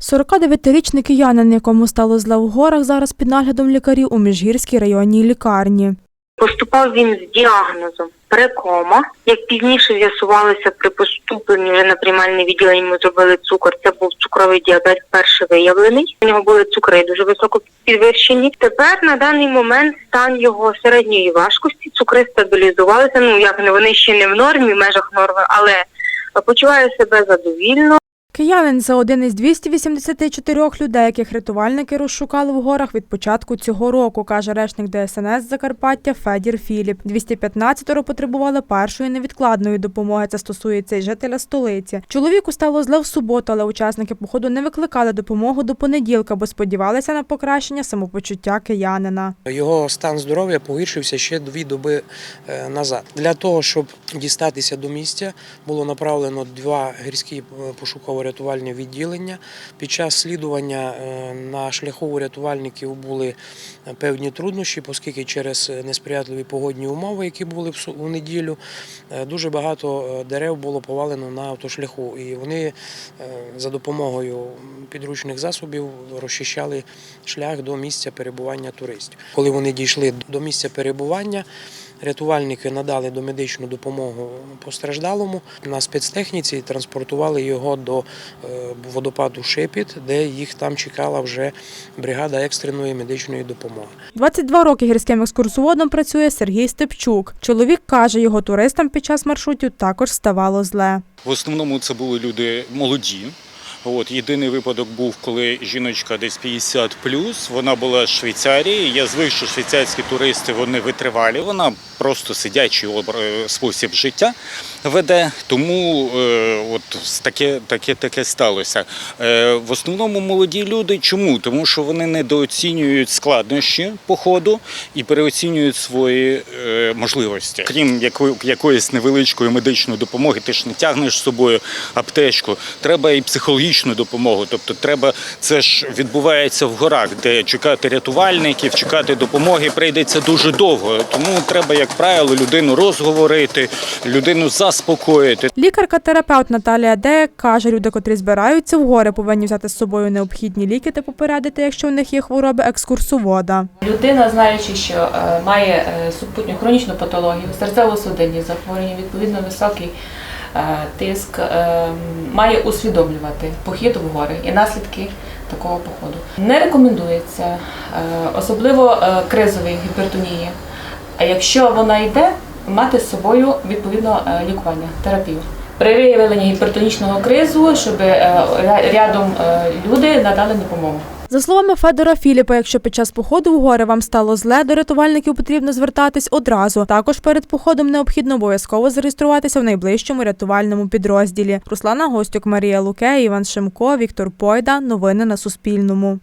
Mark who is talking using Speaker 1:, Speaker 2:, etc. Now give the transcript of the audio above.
Speaker 1: 49-річний киянин, якому стало зле в горах, зараз під наглядом лікарів у Міжгірській районній лікарні.
Speaker 2: Поступав він з діагнозом перекома. Як пізніше з'ясувалося при поступленні вже на приймальне відділення, ми зробили цукор. Це був цукровий діабет, перший виявлений. У нього були цукри дуже високо підвищені. Тепер на даний момент стан його середньої важкості. Цукри стабілізувалися. Ну як не вони ще не в нормі, в межах норми, але почуває себе задовільно.
Speaker 1: Киянин це один із 284 людей, яких рятувальники розшукали в горах від початку цього року, каже речник ДСНС Закарпаття Федір Філіп. 215 потребували першої невідкладної допомоги. Це стосується і жителя столиці. Чоловіку стало зле в суботу, але учасники походу не викликали допомогу до понеділка, бо сподівалися на покращення самопочуття киянина.
Speaker 3: Його стан здоров'я погіршився ще дві доби е, назад. Для того, щоб дістатися до місця, було направлено два гірські е, пошуково-рятувальні відділення. Під час слідування е, на шляху у рятувальників були певні труднощі, оскільки через несприятливі погодні умови, які були у неділю, е, дуже багато е, дерев було повалено на автошляху. І вони е, за допомогою підручних засобів розчищали шлях до місця перебування туристів. Коли вони дійшли до місця перебування, рятувальники надали домедичну допомогу постраждалому. На спецтехніці транспортували його до е, водопаду Шепіт, де їх там чекала вже бригада екстреної медичної допомоги.
Speaker 1: 22 роки гірським екскурсоводом працює Сергій Степчук. Чоловік каже, його туристам під час маршрутів також ставало зле.
Speaker 4: В основному це були люди молоді. От єдиний випадок був, коли жіночка десь 50 вона була з Швейцарії. Я звик, що швейцарські туристи вони витривалі. Вона просто сидячий обр- спосіб життя веде. Тому е, от таке, таке, таке сталося. Е, в основному молоді люди. Чому? Тому що вони недооцінюють складнощі походу і переоцінюють свої е, можливості. Крім якої, якоїсь невеличкої медичної допомоги, ти ж не тягнеш з собою аптечку. Треба і психологічну допомогу. Тобто, треба це ж відбувається в горах, де чекати рятувальників, чекати допомоги прийдеться дуже довго. Тому треба, як правило, людину розговорити, людину заспокоїти.
Speaker 1: Лікарка-терапевт Наталія Деяк каже, люди, котрі збираються в гори, повинні взяти з собою необхідні ліки та попередити, якщо в них є хвороби екскурсовода.
Speaker 5: Людина, знаючи, що е, має е, супутню хронічну патологію, серцево-судинні захворювання, відповідно високий е, тиск, має усвідомлювати похід в гори і наслідки такого походу. Не рекомендується, особливо кризової гіпертонії. А якщо вона йде, мати з собою відповідно е, лікування, терапію. При виявленні гіпертонічного кризу, щоб е, рядом е, люди надали допомогу.
Speaker 1: За словами Федора Філіпа, якщо під час походу в гори вам стало зле, до рятувальників потрібно звертатись одразу. Також перед походом необхідно обов'язково зареєструватися в найближчому рятувальному підрозділі. Руслана Гостюк, Марія Луке, Іван Шимко, Віктор Пойда. Новини на Суспільному.